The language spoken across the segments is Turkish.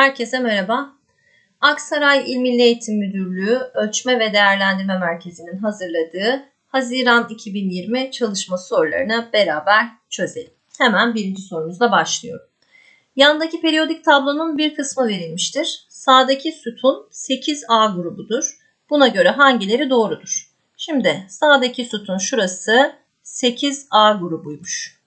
Herkese merhaba. Aksaray İl Milli Eğitim Müdürlüğü Ölçme ve Değerlendirme Merkezi'nin hazırladığı Haziran 2020 çalışma sorularını beraber çözelim. Hemen birinci sorumuzla başlıyorum. Yandaki periyodik tablonun bir kısmı verilmiştir. Sağdaki sütun 8A grubudur. Buna göre hangileri doğrudur? Şimdi sağdaki sütun şurası 8A grubuymuş.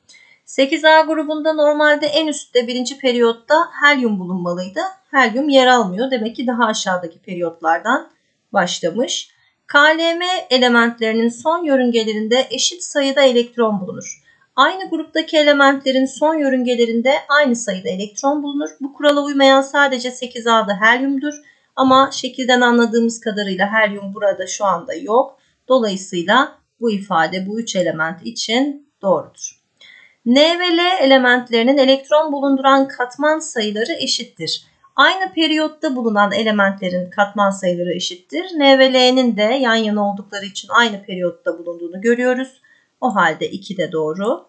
8A grubunda normalde en üstte birinci periyotta helyum bulunmalıydı. Helyum yer almıyor. Demek ki daha aşağıdaki periyotlardan başlamış. KLM elementlerinin son yörüngelerinde eşit sayıda elektron bulunur. Aynı gruptaki elementlerin son yörüngelerinde aynı sayıda elektron bulunur. Bu kurala uymayan sadece 8A'da helyumdur. Ama şekilden anladığımız kadarıyla helyum burada şu anda yok. Dolayısıyla bu ifade bu üç element için doğrudur. N ve L elementlerinin elektron bulunduran katman sayıları eşittir. Aynı periyotta bulunan elementlerin katman sayıları eşittir. N ve L'nin de yan yana oldukları için aynı periyotta bulunduğunu görüyoruz. O halde 2 de doğru.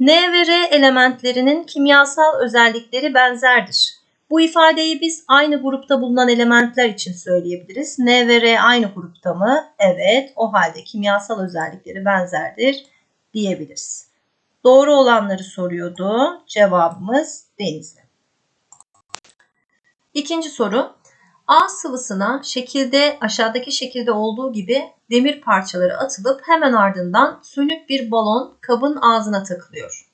N ve R elementlerinin kimyasal özellikleri benzerdir. Bu ifadeyi biz aynı grupta bulunan elementler için söyleyebiliriz. N ve R aynı grupta mı? Evet. O halde kimyasal özellikleri benzerdir diyebiliriz. Doğru olanları soruyordu. Cevabımız denizli. İkinci soru. A sıvısına şekilde aşağıdaki şekilde olduğu gibi demir parçaları atılıp hemen ardından sönük bir balon kabın ağzına takılıyor.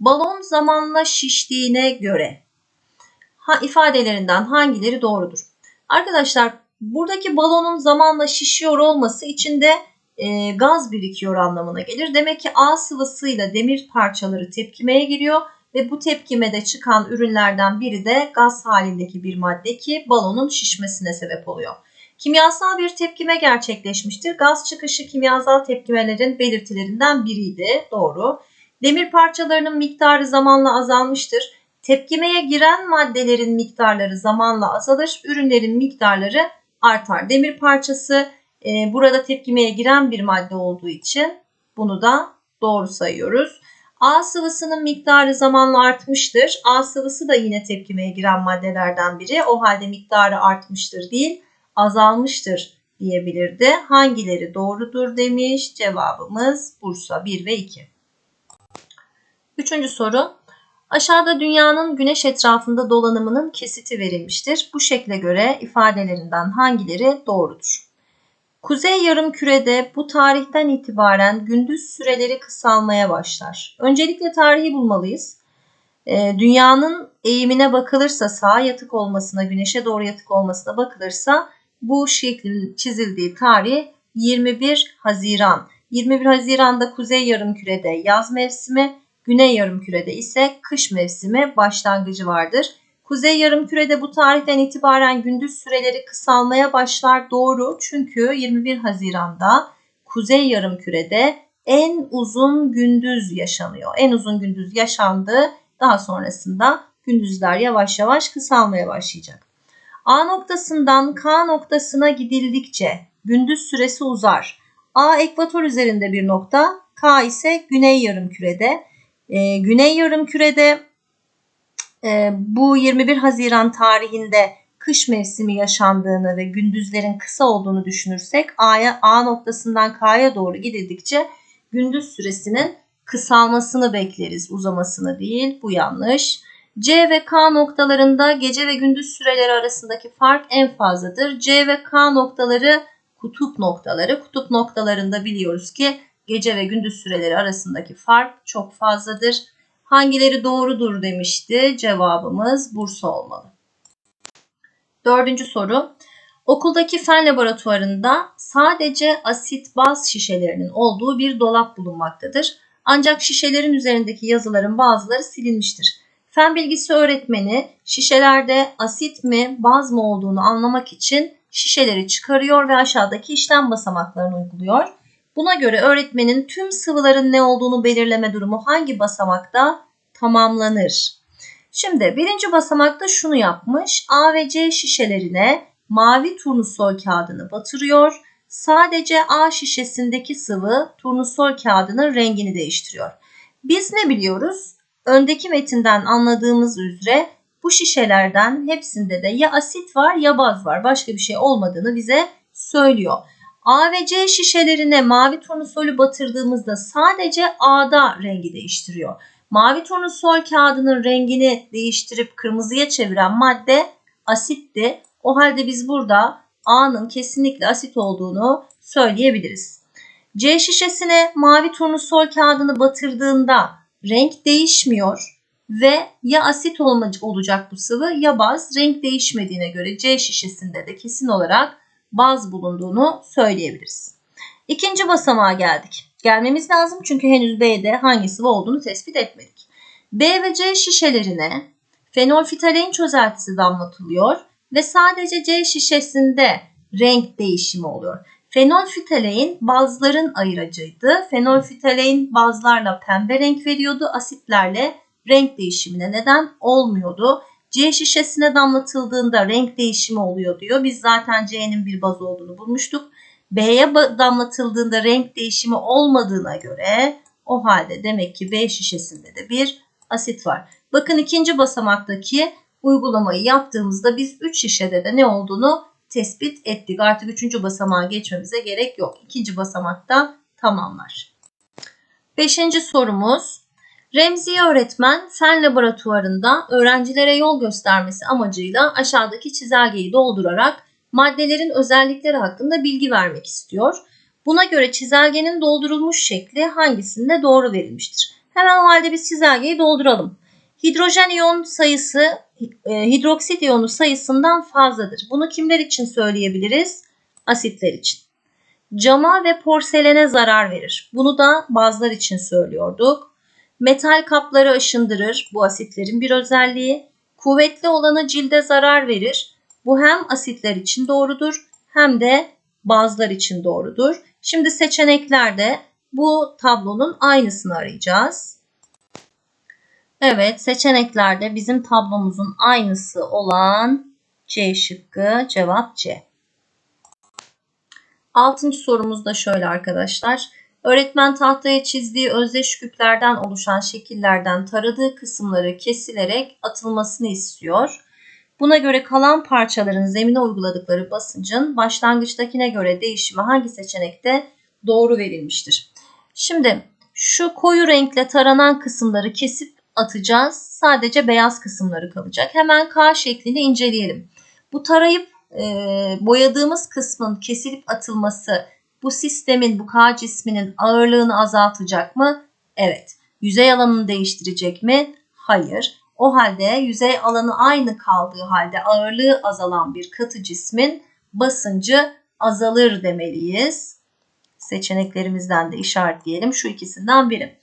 Balon zamanla şiştiğine göre ha, ifadelerinden hangileri doğrudur? Arkadaşlar buradaki balonun zamanla şişiyor olması içinde e, gaz birikiyor anlamına gelir. Demek ki A sıvısıyla demir parçaları tepkimeye giriyor ve bu tepkimede çıkan ürünlerden biri de gaz halindeki bir madde ki balonun şişmesine sebep oluyor. Kimyasal bir tepkime gerçekleşmiştir. Gaz çıkışı kimyasal tepkimelerin belirtilerinden biriydi. Doğru. Demir parçalarının miktarı zamanla azalmıştır. Tepkimeye giren maddelerin miktarları zamanla azalır. Ürünlerin miktarları artar. Demir parçası e, burada tepkimeye giren bir madde olduğu için bunu da doğru sayıyoruz. A sıvısının miktarı zamanla artmıştır. A sıvısı da yine tepkimeye giren maddelerden biri. O halde miktarı artmıştır değil, azalmıştır diyebilirdi. Hangileri doğrudur demiş. Cevabımız Bursa 1 ve 2. Üçüncü soru. Aşağıda dünyanın güneş etrafında dolanımının kesiti verilmiştir. Bu şekle göre ifadelerinden hangileri doğrudur? Kuzey yarımkürede bu tarihten itibaren gündüz süreleri kısalmaya başlar. Öncelikle tarihi bulmalıyız. Ee, dünyanın eğimine bakılırsa sağ yatık olmasına, güneşe doğru yatık olmasına bakılırsa bu şeklin çizildiği tarih 21 Haziran. 21 Haziran'da kuzey yarımkürede yaz mevsimi, güney yarımkürede ise kış mevsimi başlangıcı vardır. Kuzey yarımkürede bu tarihten itibaren gündüz süreleri kısalmaya başlar doğru. Çünkü 21 Haziran'da kuzey yarımkürede en uzun gündüz yaşanıyor. En uzun gündüz yaşandı. Daha sonrasında gündüzler yavaş yavaş kısalmaya başlayacak. A noktasından K noktasına gidildikçe gündüz süresi uzar. A ekvator üzerinde bir nokta, K ise güney yarımkürede. Ee, güney yarımkürede e, bu 21 Haziran tarihinde kış mevsimi yaşandığını ve gündüzlerin kısa olduğunu düşünürsek A'ya A noktasından K'ya doğru gidildikçe gündüz süresinin kısalmasını bekleriz, uzamasını değil. Bu yanlış. C ve K noktalarında gece ve gündüz süreleri arasındaki fark en fazladır. C ve K noktaları kutup noktaları. Kutup noktalarında biliyoruz ki gece ve gündüz süreleri arasındaki fark çok fazladır. Hangileri doğrudur demişti. Cevabımız Bursa olmalı. Dördüncü soru. Okuldaki fen laboratuvarında sadece asit baz şişelerinin olduğu bir dolap bulunmaktadır. Ancak şişelerin üzerindeki yazıların bazıları silinmiştir. Fen bilgisi öğretmeni şişelerde asit mi baz mı olduğunu anlamak için şişeleri çıkarıyor ve aşağıdaki işlem basamaklarını uyguluyor. Buna göre öğretmenin tüm sıvıların ne olduğunu belirleme durumu hangi basamakta tamamlanır? Şimdi birinci basamakta şunu yapmış. A ve C şişelerine mavi turnusol kağıdını batırıyor. Sadece A şişesindeki sıvı turnusol kağıdının rengini değiştiriyor. Biz ne biliyoruz? Öndeki metinden anladığımız üzere Bu şişelerden hepsinde de ya asit var ya baz var. Başka bir şey olmadığını bize söylüyor. A ve C şişelerine mavi turnusolü batırdığımızda sadece A'da rengi değiştiriyor. Mavi turnusol kağıdının rengini değiştirip kırmızıya çeviren madde asitti. O halde biz burada A'nın kesinlikle asit olduğunu söyleyebiliriz. C şişesine mavi turnusol kağıdını batırdığında renk değişmiyor ve ya asit olacak bu sıvı ya baz renk değişmediğine göre C şişesinde de kesin olarak baz bulunduğunu söyleyebiliriz. İkinci basamağa geldik. Gelmemiz lazım çünkü henüz B'de hangi sıvı olduğunu tespit etmedik. B ve C şişelerine fenolftalein çözeltisi damlatılıyor ve sadece C şişesinde renk değişimi oluyor. Fenolftalein bazların ayıracıydı. Fenolftalein bazlarla pembe renk veriyordu. Asitlerle renk değişimine neden olmuyordu. C şişesine damlatıldığında renk değişimi oluyor diyor. Biz zaten C'nin bir baz olduğunu bulmuştuk. B'ye damlatıldığında renk değişimi olmadığına göre o halde demek ki B şişesinde de bir asit var. Bakın ikinci basamaktaki uygulamayı yaptığımızda biz 3 şişede de ne olduğunu tespit ettik. Artık üçüncü basamağa geçmemize gerek yok. İkinci basamakta tamamlar. Beşinci sorumuz. Remziye öğretmen fen laboratuvarında öğrencilere yol göstermesi amacıyla aşağıdaki çizelgeyi doldurarak maddelerin özellikleri hakkında bilgi vermek istiyor. Buna göre çizelgenin doldurulmuş şekli hangisinde doğru verilmiştir? Hemen o halde biz çizelgeyi dolduralım. Hidrojen iyon sayısı e, hidroksit iyonu sayısından fazladır. Bunu kimler için söyleyebiliriz? Asitler için. Cama ve porselene zarar verir. Bunu da bazılar için söylüyorduk. Metal kapları aşındırır. Bu asitlerin bir özelliği. Kuvvetli olanı cilde zarar verir. Bu hem asitler için doğrudur hem de bazılar için doğrudur. Şimdi seçeneklerde bu tablonun aynısını arayacağız. Evet seçeneklerde bizim tablomuzun aynısı olan C şıkkı cevap C. Altıncı sorumuz da şöyle arkadaşlar. Öğretmen tahtaya çizdiği özdeş küplerden oluşan şekillerden taradığı kısımları kesilerek atılmasını istiyor. Buna göre kalan parçaların zemine uyguladıkları basıncın başlangıçtakine göre değişimi hangi seçenekte doğru verilmiştir? Şimdi şu koyu renkle taranan kısımları kesip atacağız. Sadece beyaz kısımları kalacak. Hemen K şeklini inceleyelim. Bu tarayıp e, boyadığımız kısmın kesilip atılması bu sistemin, bu K cisminin ağırlığını azaltacak mı? Evet. Yüzey alanını değiştirecek mi? Hayır. O halde yüzey alanı aynı kaldığı halde ağırlığı azalan bir katı cismin basıncı azalır demeliyiz. Seçeneklerimizden de işaretleyelim. Şu ikisinden biri.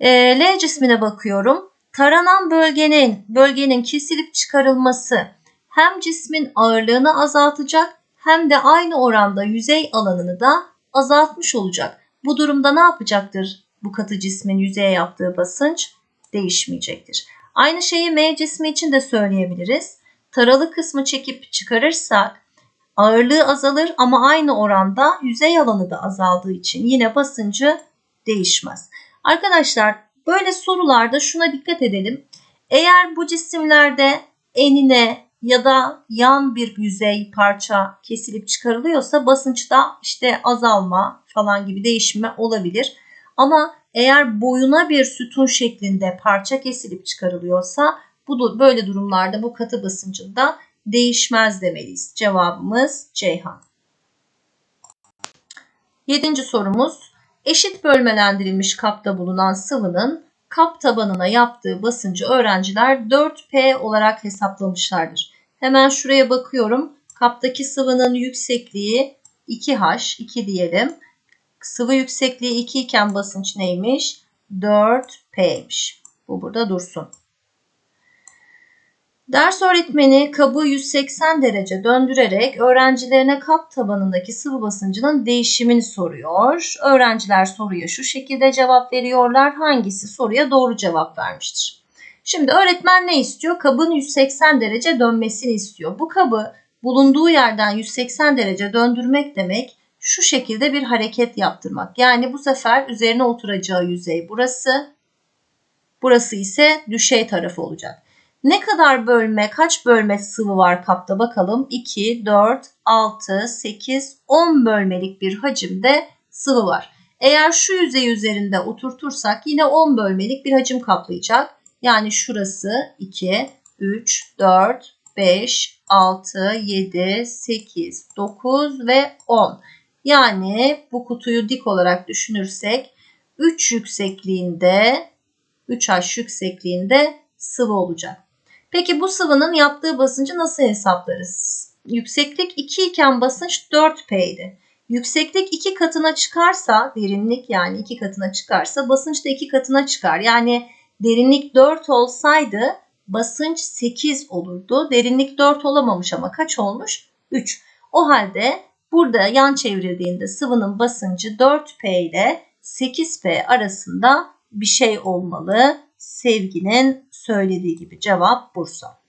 E, L cismine bakıyorum. Taranan bölgenin bölgenin kesilip çıkarılması hem cismin ağırlığını azaltacak hem de aynı oranda yüzey alanını da azaltmış olacak. Bu durumda ne yapacaktır bu katı cismin yüzeye yaptığı basınç? Değişmeyecektir. Aynı şeyi M cismi için de söyleyebiliriz. Taralı kısmı çekip çıkarırsak ağırlığı azalır ama aynı oranda yüzey alanı da azaldığı için yine basıncı değişmez. Arkadaşlar böyle sorularda şuna dikkat edelim. Eğer bu cisimlerde enine ya da yan bir yüzey parça kesilip çıkarılıyorsa basınçta işte azalma falan gibi değişme olabilir. Ama eğer boyuna bir sütun şeklinde parça kesilip çıkarılıyorsa bu böyle durumlarda bu katı basıncında değişmez demeliyiz. Cevabımız Ceyhan. Yedinci sorumuz eşit bölmelendirilmiş kapta bulunan sıvının kap tabanına yaptığı basıncı öğrenciler 4P olarak hesaplamışlardır. Hemen şuraya bakıyorum. Kaptaki sıvının yüksekliği 2H, 2 diyelim. Sıvı yüksekliği 2 iken basınç neymiş? 4P'ymiş. Bu burada dursun. Ders öğretmeni kabı 180 derece döndürerek öğrencilerine kap tabanındaki sıvı basıncının değişimini soruyor. Öğrenciler soruya şu şekilde cevap veriyorlar. Hangisi soruya doğru cevap vermiştir? Şimdi öğretmen ne istiyor? Kabın 180 derece dönmesini istiyor. Bu kabı bulunduğu yerden 180 derece döndürmek demek şu şekilde bir hareket yaptırmak. Yani bu sefer üzerine oturacağı yüzey burası. Burası ise düşey tarafı olacak. Ne kadar bölme, kaç bölme sıvı var kapta bakalım. 2, 4, 6, 8, 10 bölmelik bir hacimde sıvı var. Eğer şu yüzey üzerinde oturtursak yine 10 bölmelik bir hacim kaplayacak. Yani şurası 2, 3, 4, 5, 6, 7, 8, 9 ve 10. Yani bu kutuyu dik olarak düşünürsek 3 yüksekliğinde 3H yüksekliğinde sıvı olacak. Peki bu sıvının yaptığı basıncı nasıl hesaplarız? Yükseklik 2 iken basınç 4P idi. Yükseklik 2 katına çıkarsa derinlik yani 2 katına çıkarsa basınç da 2 katına çıkar. Yani derinlik 4 olsaydı basınç 8 olurdu. Derinlik 4 olamamış ama kaç olmuş? 3. O halde burada yan çevirdiğinde sıvının basıncı 4P ile 8P arasında bir şey olmalı. Sevginin söylediği gibi cevap Bursa.